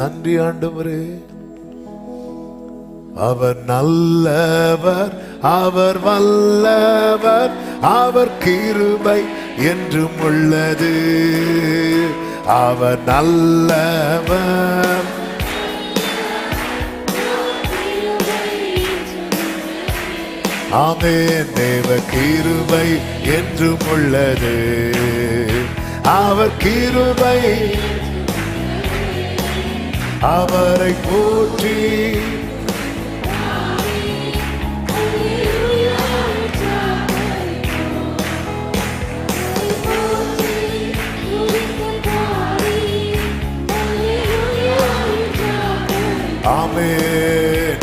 நன்றி ஆண்டவரே. அவர் நல்லவர் அவர் வல்லவர் அவர் கிருபை என்றும் உள்ளது. அவர் நல்லவர். ஆமே தேவ கிருபை என்றும் உள்ளது. அவர் கிருபை அவரை போற்றி. ஆமே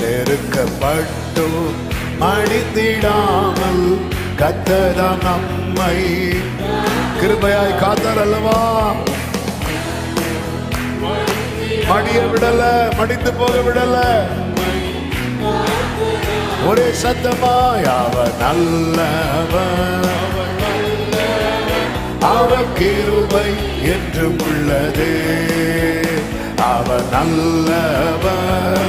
நெருக்கப்பட்டும் மடிந்திடாமல் கத்ததா நம்மை. கிருபையாய் காத்தார் அல்லவா? மடிய விடல மடித்து போக விடல. ஒரே சத்தமாய் அவர் நல்லவன். அவர் கிருபை என்று உள்ளது. அவர் நல்லவன்.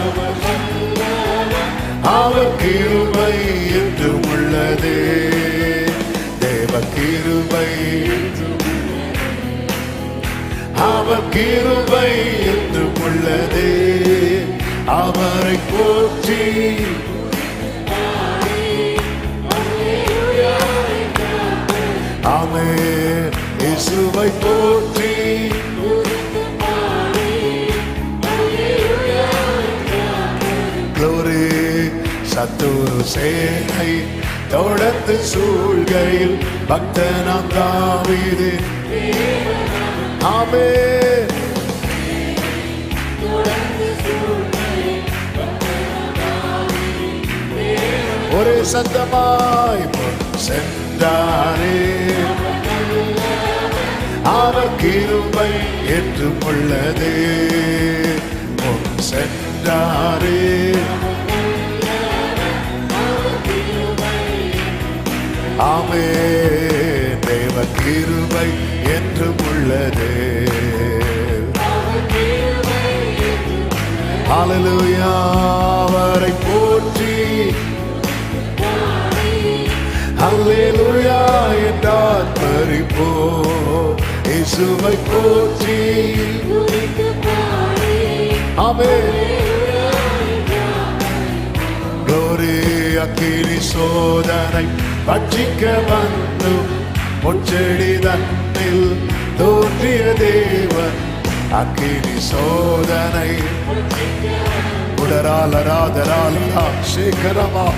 அவர் கிருபை என்று உள்ளது. தேவ கிருபை. அவர் கிருபை அவரை போற்றி. ஆமே இயேசுவை போற்றி. குளோரி சத்துரு சேனை தொடர்ந்து சூழ்கையில் பக்தனாம் தாவிது. ஆமே ஒரே சத்தமாய் முன் சென்றாரே அவர் கிருபை என்றும் உள்ளது முன் சென்றாரே ஆமே தேவ கிருபை என்றும் உள்ளது அலலுயா அவரை போற்றி அல்லேலூயா என்றார் பரிபோ இயேசுவை போற்றி ஆமென் glory அக்கினி சோதனை பட்சிக்க வந்து முச்செடி தன்னில் தோற்றிய தேவன் அக்கினி சோதனை உடரால் அராதரால் சேகரமா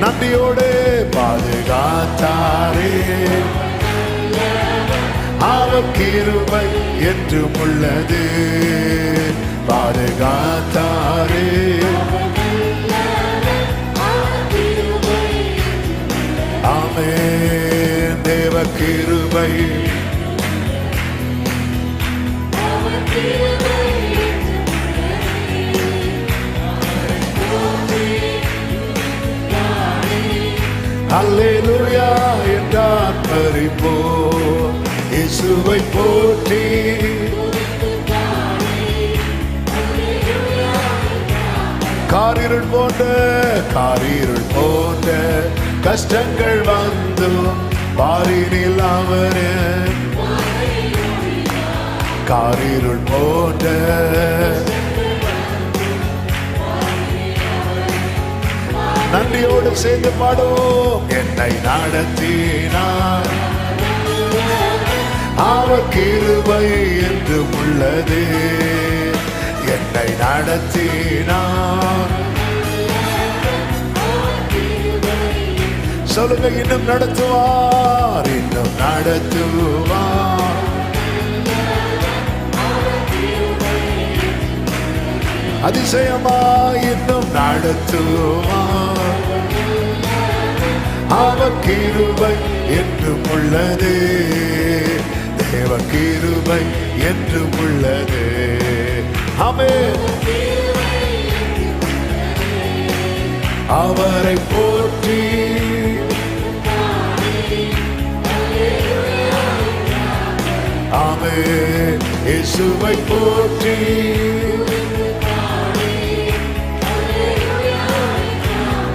நன்றியோடு பாதுகாத்தாரே. அவர் கிருபை என்றும் உள்ளது பாதுகாத்தாரே. ஆமே தேவ கிருபை அல்லேலூயா என்றார் பறிப்போ இசுவை போற்றி. காரிருள் போன்ற காரிருள் போன்ற கஷ்டங்கள் வந்தும் பாரினில் அவர் காரிருள் போன்ற நன்றியோடு சேர்ந்து பாடுவோம். என்னை நடத்தினார். அவர் கிருபை என்று உள்ளது. என்னை நடத்தினார். சொல்லுங்க இன்னும் நடத்துவார். இன்னும் நடத்துவார். அதிசயமா இன்னும் நடத்துவார். அவர் கிருபை என்றும் உள்ளது தேவ கிருபை என்றும் உள்ளது அமே அவரை போற்றி. ஆமே இசுவை போற்றி.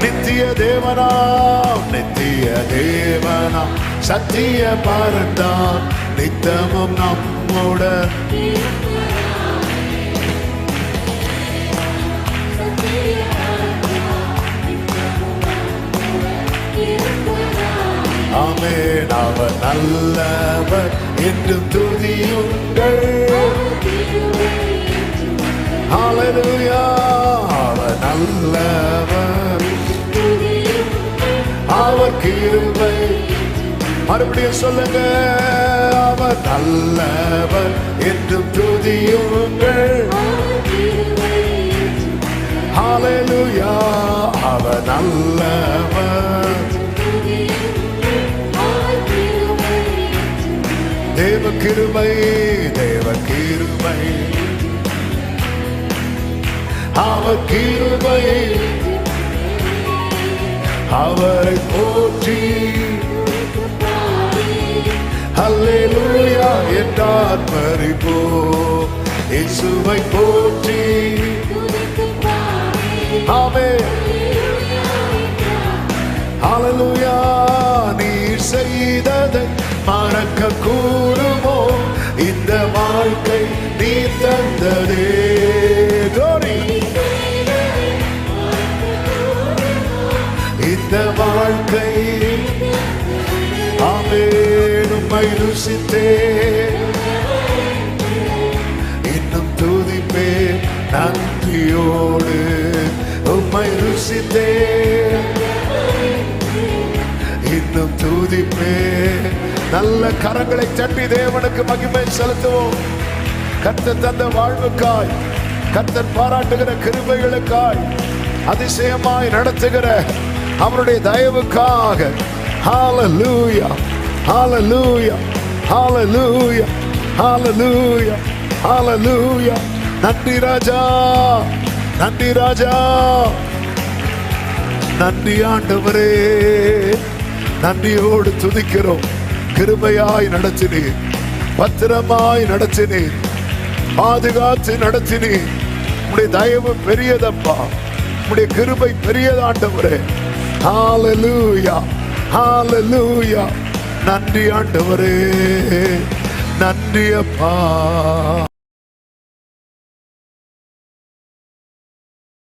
நித்திய தேவனா சத்திய தேவனா சத்திய பார்த்தான். நித்தமும் நம்முடன் ஆமென் அவர் நல்லவர் என்று துதியுங்கள். அவர் நல்லவர். அவர் கிருபை மறுபடியும் சொல்லுங்க அவர் நல்லவர் என்று துதியுங்கள் ஹalleluya அவர் நல்லவர். தேவ கிருபை தேவ கிருபை அவர் கிருபை அவரை போற்றி. அல்லேலூயா என்றார் பறிப்போ இயேசுவை போற்றி. ஆமே அலலுயா நீர் செய்ததை மறக்க கூடுமோ இந்த வாழ்க்கை நீ தந்ததே. வாழ்க்கை. ஆமென் உம்மை ருசித்தே இன்னும் துதிப்பே நன்றியோடு. உம்மை ருசித்தே இன்னும் துதிப்பே நல்ல கரங்களை தட்டி தேவனுக்கு மகிமை செலுத்துவோம். கத்தர் தந்த வாழ்வுக்காய் கத்தர் பாராட்டுகிற கிருபைகளுக்காய் அதிசயமாய் நடத்துகிற அவருடைய தயவுக்காக. ஹாலலூயா ஹாலலூயா ஹாலலூயா ஹாலலூயா ஹாலலூயா நன்றி ராஜா நன்றி ராஜா நன்றி ஆண்டவரே. நன்றியோடு துதிக்கிறோம். கிருபையாய் நடத்தினீர். பத்திரமாய் நடத்தினீர். பாதுகாத்து நடத்தினீர். உடைய தயவு பெரியதப்பா. உடைய கிருபை பெரியதாண்டவரே. ஹalleluya ஹalleluya நன்றி ஆண்டவரே. நன்றி அப்பா.